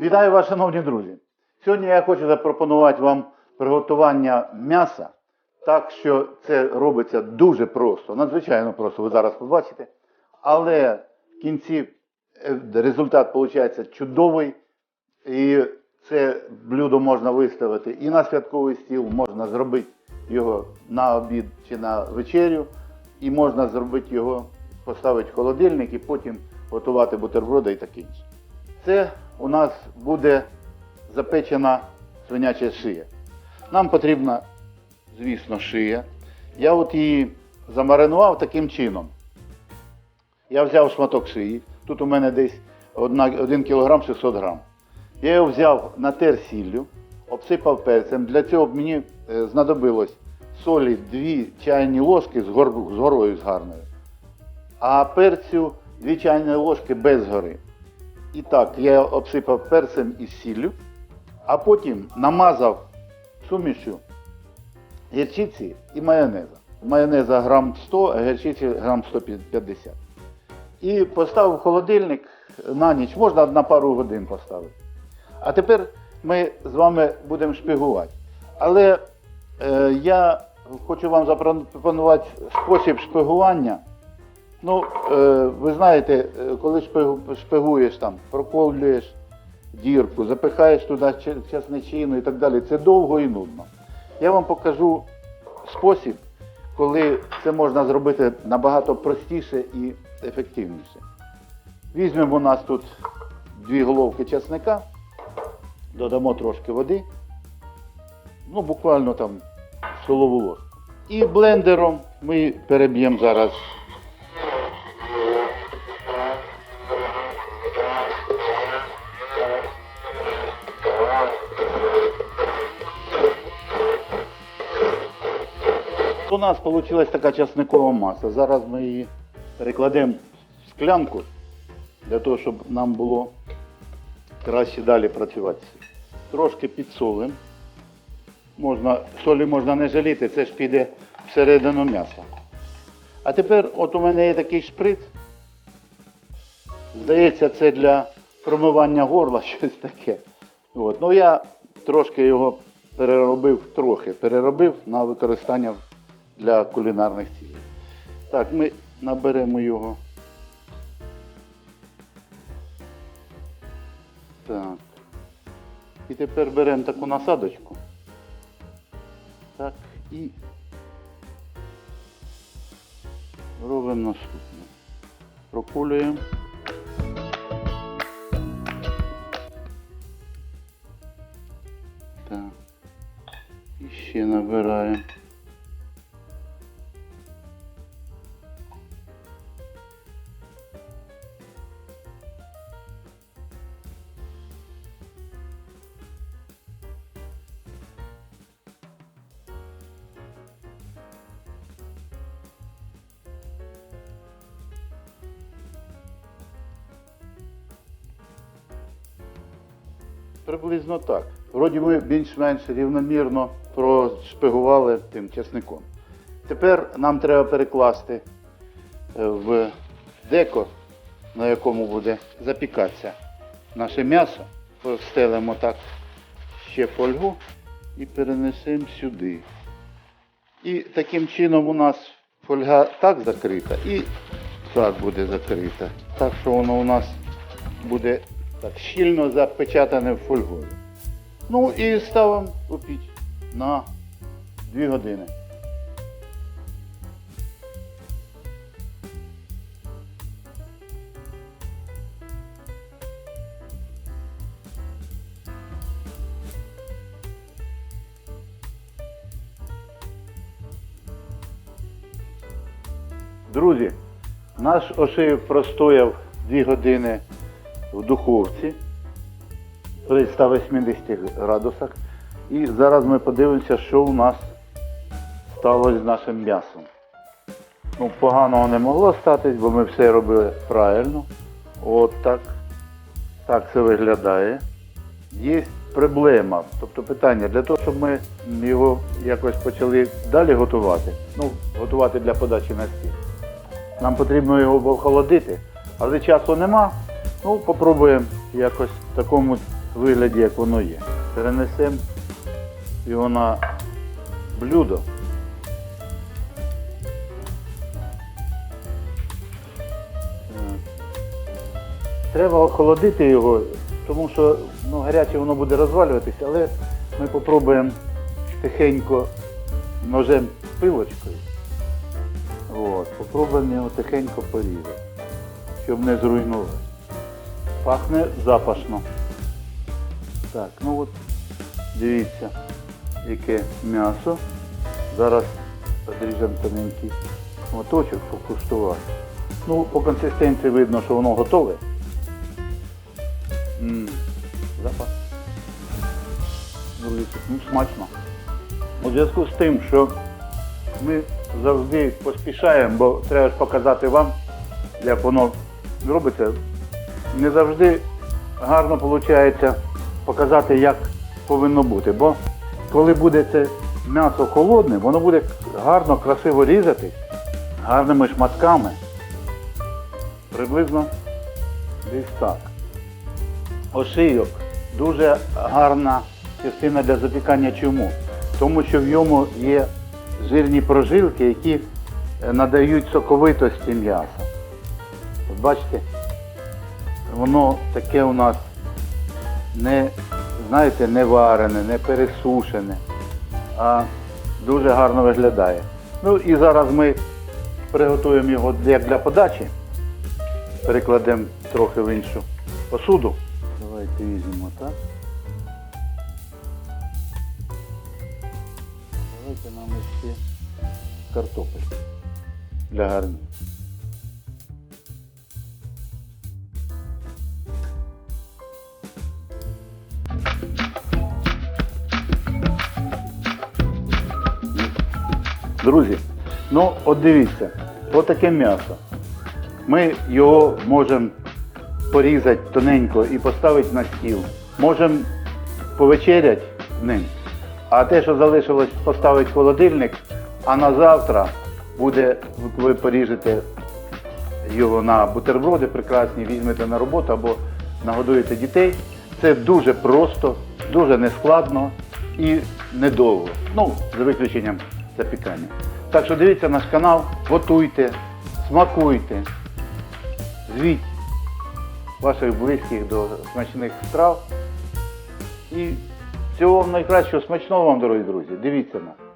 Вітаю вас, шановні друзі! Сьогодні я хочу запропонувати вам приготування м'яса, так що це робиться дуже просто, надзвичайно просто, ви зараз побачите. Але в кінці е, результат виходить чудовий. І це блюдо можна виставити і на святковий стіл, можна зробити його на обід чи на вечерю, і можна зробити його, поставити в холодильник і потім готувати бутерброди і таке інше. Це у нас буде запечена свиняча шия. Нам потрібна, звісно, шия. Я от її замаринував таким чином. Я взяв шматок шиї. Тут у мене десь 1 кг 600 грам. Я його взяв натер сіллю, обсипав перцем. Для цього мені е, знадобилось солі 2 чайні ложки з горою з гарною, а перцю 2 чайні ложки без гори. І так, я обсипав перцем і сіллю, а потім намазав сумішю гірчиці і майонеза. Майонеза грам 100, а гірчиці грам 150. І поставив в холодильник на ніч, можна на пару годин поставити. А тепер ми з вами будемо шпигувати. Але е, я хочу вам запропонувати спосіб шпигування. Ну, е, ви знаєте, е, коли шпигу, шпигуєш там, проколюєш дірку, запихаєш туди ча- часничину і так далі, це довго і нудно. Я вам покажу спосіб, коли це можна зробити набагато простіше і ефективніше. Візьмемо у нас тут дві головки часника, додамо трошки води, ну буквально там столову ложку. І блендером ми переб'ємо зараз У нас вийшла така часникова маса. Зараз ми її перекладемо в склянку для того, щоб нам було краще далі працювати. Трошки підсолимо. Можна, солі можна не жаліти, це ж піде всередину м'яса. А тепер от у мене є такий шприц. Здається, це для промивання горла щось таке. От. Ну я трошки його переробив, трохи переробив на використання для кулінарних цілей. Так, ми наберемо його. Так. І тепер беремо таку насадочку. Так, і робимо наступне. Прокулюємо. Так. І ще набираємо. Приблизно так. Вроді ми більш-менш рівномірно прошпигували тим часником. Тепер нам треба перекласти е, в деко, на якому буде запікатися наше м'ясо. Постелимо так ще фольгу і перенесемо сюди. І таким чином у нас фольга так закрита і так буде закрита. Так що воно у нас буде так щільно запечатане в фольгою. Ну і ставимо у піч на 2 години. Друзі, наш ошив простояв 2 години в духовці при 180 градусах. І зараз ми подивимося, що у нас сталося з нашим м'ясом. Ну, поганого не могло статись, бо ми все робили правильно. От так. Так це виглядає. Є проблема. Тобто питання, для того, щоб ми його якось почали далі готувати, ну, готувати для подачі на стіл. Нам потрібно його охолодити, але часу нема. Ну, попробуємо якось в такому вигляді, як воно є. Перенесемо його на блюдо. Треба охолодити його, тому що ну, гаряче воно буде розвалюватися, але ми спробуємо тихенько ножем пилочкою. От, попробуємо його тихенько порізати, щоб не зруйнувати. Пахне запашно. Так, ну от дивіться, яке м'ясо. Зараз подріжемо тоненький моточок покуштувати. Ну, по консистенції видно, що воно готове. М, Запах. Ну, смачно. У зв'язку з тим, що ми завжди поспішаємо, бо треба ж показати вам, як воно робиться. Не завжди гарно виходить показати, як повинно бути. Бо коли буде це м'ясо холодне, воно буде гарно, красиво різати, гарними шматками. Приблизно десь так. Ошийок дуже гарна частина для запікання чому? Тому що в ньому є жирні прожилки, які е, надають соковитості м'яса. Бачите, воно таке у нас не, знаєте, не варене, не пересушене, а дуже гарно виглядає. Ну і зараз ми приготуємо його як для подачі. Перекладемо трохи в іншу посуду. Давайте візьмемо так. Давайте нам ще картопель для гарні. Друзі, ну от дивіться, отаке м'ясо. Ми його можемо порізати тоненько і поставити на стіл. Можемо повечеряти ним. А те, що залишилось, поставити в холодильник, а на завтра буде, ви поріжете його на бутерброди прекрасні, візьмете на роботу або нагодуєте дітей. Це дуже просто, дуже нескладно і недовго. Ну, за виключенням запікання. Так що дивіться наш канал, готуйте, смакуйте, звіть ваших близьких до смачних страв. І всього вам найкращого, смачного вам, дорогі друзі. Дивіться нас.